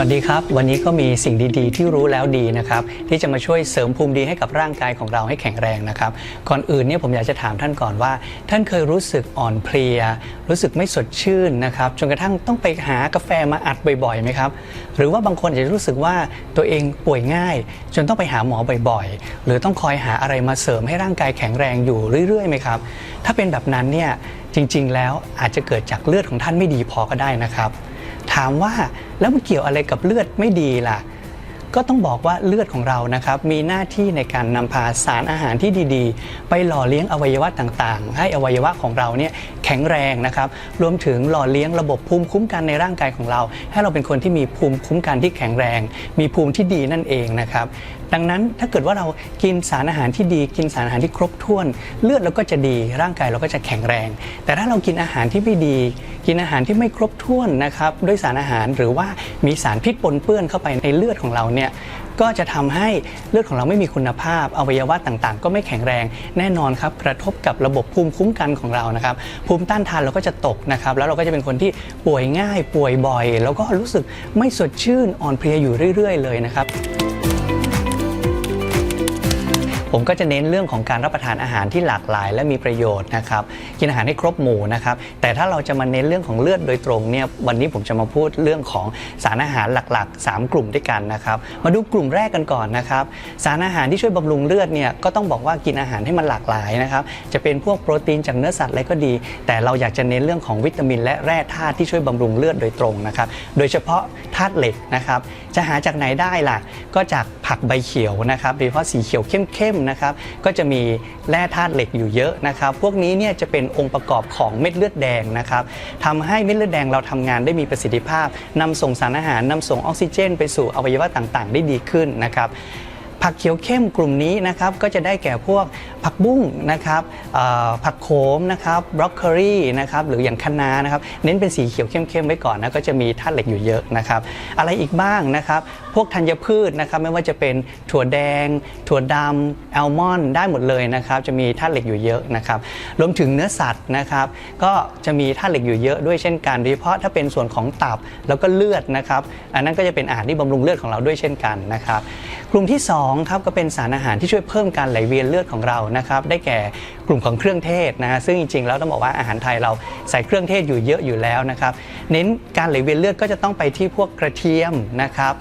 วัสดีครับ วันนี้ก็มีสิ่งดีๆ ที่รู้แล้วดีนะครับที่จะมาช่วยเสริมภูมิดีให้กับร่างกายของเราให้แข็งแรงนะครับก่อนอื่นเนี่ยผมอยากจะถามท่านก่อนว่า ท่านเคยรู้สึกอ่อนเพลีย รู้สึกไม่สดชื่นนะครับจนกระทั่งต้องไปหากาแฟมาอัดบ่อยๆไหมครับหรือว่าบางคนอาจจะรู้สึกว่าตัวเองป่วยง่าย จนต้องไปหาหมอบ่อยๆ หรือต้องคอยหาอะไรมาเสริมให้ร่างกายแข็งแรงอยู่เรื่อยๆไหมครับถ้าเป็นแบบนั้นเนี่ยจริงๆแล้วอาจจะเกิดจากเลือดของท่านไม่ดีพอก็ได้นะครับ ถามว่าแล้วมันเกี่ยวอะไรกับเลือดไม่ดีล่ะ ก็ต้องบอกว่าเลือดของเรานะครับมีหน้าที่ในการนำพาสารอาหารที่ดีๆ ไปหล่อเลี้ยงอวัยวะต่างๆ ให้อวัยวะของเราเนี่ยแข็งแรงนะครับรวมถึงหล่อเลี้ยงระบบภูมิคุ้มกันในร่างกายของเรา ให้เราเป็นคนที่มีภูมิคุ้มกันที่แข็งแรง มีภูมิที่ดีนั่นเองนะครับดังนั้นถ้าเกิดว่าเรากินสารอาหารที่ดี กินสารอาหารที่ครบถ้วน เลือดเราก็จะดีร่างกายเราก็จะแข็งแรง แต่ถ้าเรากินอาหารที่ไม่ดี กินอาหารที่ไม่ครบถ้วนนะครับด้วยสารอาหารหรือว่ามีสารพิษปนเปื้อนเข้าไปในเลือดของเราเนี่ยก็จะทำให้เลือดของเราไม่มีคุณภาพอวัยวะต่างๆ ก็ไม่แข็งแรง แน่นอนครับกระทบกับระบบภูมิคุ้มกันของเรานะครับภูมิต้านทานเราก็จะตกนะครับแล้วเราก็จะเป็นคนที่ป่วยง่ายป่วยบ่อย แล้วก็รู้สึกไม่สดชื่นอ่อนเพลียอยู่เรื่อย ๆ เลยนะครับ ผมก็จะเน้นเรื่องของการรับประทานอาหารที่หลากหลาย และมีประโยชน์นะครับกินอาหารให้ครบหมู่นะครับแต่ถ้าเราจะมาเน้นเรื่องของเลือดโดยตรงเนี่ยวันนี้ผมจะมาพูดเรื่องของสารอาหารหลักๆ 3 กลุ่มด้วยกันนะครับมาดูกลุ่มแรกกันก่อนนะครับสารอาหารที่ช่วยบำรุงเลือดเนี่ยก็ต้องบอกว่ากินอาหารให้มันหลากหลายนะครับจะเป็นพวกโปรตีนจากเนื้อสัตว์อะไรก็ดี แต่เราอยากจะเน้นเรื่องของวิตามิน และแร่ธาตุที่ช่วยบำรุงเลือดโดยตรงนะครับโดยเฉพาะธาตุเหล็กนะครับจะหาจากไหนได้ล่ะก็จากผักใบเขียวนะครับโดยเฉพาะสีเขียวเข้มๆนะครับก็จะมีแร่ธาตุเหล็กอยู่เยอะนะครับ พวกนี้เนี่ยจะเป็นองค์ประกอบของเม็ดเลือดแดงนะครับทำให้เม็ดเลือดแดงเราทำงานได้มีประสิทธิภาพนำส่งสารอาหารนำส่งออกซิเจน ไปสู่อวัยวะต่างๆ ได้ดีขึ้นนะครับ ผักเขียวเข้มกลุ่มนี้นะครับก็จะได้แก่พวกผักบุ้งนะครับผักโขมนะครับบรอกโคลีนะครับหรืออย่างคะน้านะครับเน้นเป็นสีเขียวเข้มๆไว้ก่อนนะก็จะมีธาตุเหล็กอยู่เยอะนะครับอะไรอีกบ้างนะครับพวกธัญพืชนะครับไม่ว่าจะเป็นถั่วแดง ถั่วดำแอลมอนด์ได้หมดเลยนะครับจะมีธาตุเหล็กอยู่เยอะนะครับรวมถึงเนื้อสัตว์นะครับก็จะมีธาตุเหล็กอยู่เยอะด้วยเช่นกันโดยเฉพาะถ้าเป็นส่วนของตับแล้วก็เลือดนะครับอันนั้นก็จะเป็นอาหารที่บำรุงเลือดของเราด้วยเช่นกันนะครับกลุ่มที่2ครับก็เป็นสารอาหารที่ช่วยเพิ่มการไหลเวียนเลือดของเรานะครับได้แก่กลุ่มของเครื่องเทศนะฮะซึ่งจริงๆแล้วต้องบอกว่าอาหารไทยเราใส่เครื่องเทศอยู่เยอะอยู่แล้วนะครับเน้นการไหลเวียนเลือดก็จะต้องไปที่พวกกระเทียมนะครับ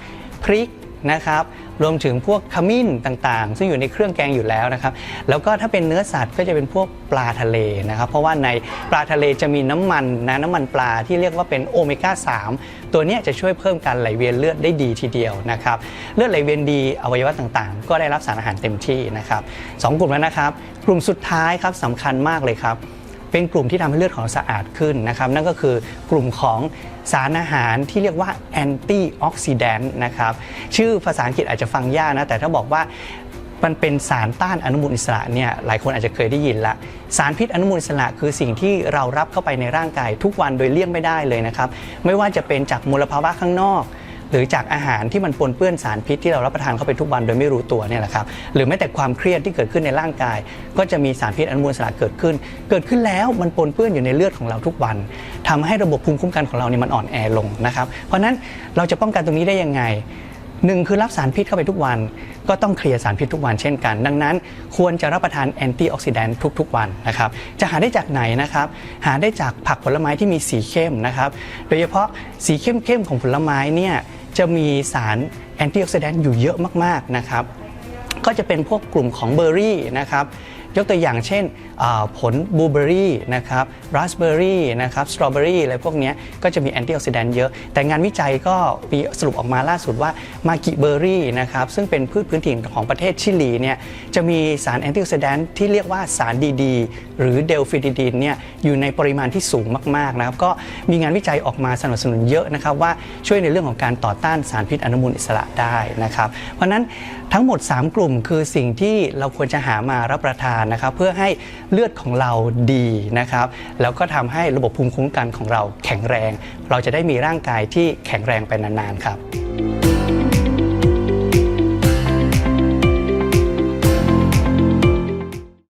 พริกนะครับ รวมถึงพวกขมิ้นต่างๆ ซึ่งอยู่ในเครื่องแกงอยู่แล้วนะครับ แล้วก็ถ้าเป็นเนื้อสัตว์ก็จะเป็นพวกปลาทะเลนะครับ เพราะว่าในปลาทะเลจะมีน้ำมันนะน้ำมันปลาที่เรียกว่าเป็นโอเมก้า 3 ตัวนี้จะช่วยเพิ่มการไหลเวียนเลือดได้ดีทีเดียวนะครับ เลือดไหลเวียนดีอวัยวะต่างๆ ก็ได้รับสารอาหารเต็มที่นะครับสองกลุ่มแล้วนะครับ กลุ่มสุดท้ายครับสำคัญมากเลยครับ เป็นกลุ่มที่ทำให้เลือดของเราสะอาดขึ้นนะครับ นั่นก็คือกลุ่มของสารอาหารที่เรียกว่าแอนตี้ออกซิแดนต์นะครับ ชื่อภาษาอังกฤษอาจจะฟังยากนะ แต่ถ้าบอกว่ามันเป็นสารต้านอนุมูลอิสระเนี่ยหลายคนอาจจะเคยได้ยินละ สารพิษอนุมูลอิสระคือสิ่งที่เรารับเข้าไปในร่างกายทุกวันโดยเลี่ยงไม่ได้เลยนะครับ ไม่ว่าจะเป็นจากมลภาวะข้างนอก หรือจากอาหารที่มันปนเปื้อนสารพิษที่เรารับประทานเข้าไปทุกวันโดยไม่รู้ตัวเนี่ยแหละครับหรือแม้แต่ความเครียดที่เกิดขึ้นในร่างกาย ก็จะมีสารพิษอนุมูลอิสระเกิดขึ้น เกิดขึ้นแล้วมันปนเปื้อนอยู่ในเลือดของเราทุกวันทำให้ระบบภูมิคุ้มกันของเราเนี่ยมันอ่อนแอลงนะครับเพราะฉะนั้นเราจะป้องกันตรงนี้ได้ยังไงหนึ่งคือรับสารพิษเข้าไปทุกวัน ก็ต้องเคลียร์สารพิษทุกวันเช่นกัน ดังนั้น ควรจะรับประทานแอนตี้ออกซิแดนต์ทุกๆวันนะครับจะหาได้จากไหนนะครับหาได้จากผักผลไม้ที่มีสีเข้มนะครับโดยเฉพาะสีเข้มๆของผลไม้เนี่ย จะมีสารแอนตี้ออกซิแดนต์อยู่เยอะมากๆนะครับก็จะเป็นพวกกลุ่มของเบอร์รี่นะครับ ยกตัวอย่างเช่นผลบลูเบอรี่นะครับราสเบอร์รี่นะครับสตรอเบอรี่อะไรพวกนี้ก็จะมีแอนตี้ออกซิแดนต์เยอะ แต่งานวิจัยก็มีสรุปออกมาล่าสุดว่ามากิเบอร์รี่นะครับซึ่งเป็นพืชพื้นถิ่นของประเทศชิลีเนี่ยจะมีสารแอนตี้ออกซิแดนต์ที่เรียกว่าสารดีๆหรือเดลฟิดิดินเนี่ยอยู่ในปริมาณที่สูงมากๆนะครับก็มีงานวิจัยออกมาสนับสนุนเยอะนะครับว่าช่วยในเรื่องของการต่อต้านสารพิษอนุมูลอิสระได้นะครับ เพราะฉะนั้นทั้งหมด 3 กลุ่มคือสิ่งที่เราควรจะหามารับประทานนะครับเพื่อให้เลือดของเราดีนะครับแล้วก็ทำให้ระบบภูมิคุ้มกันของเราแข็งแรง เราจะได้มีร่างกายที่แข็งแรงไปนานๆครับ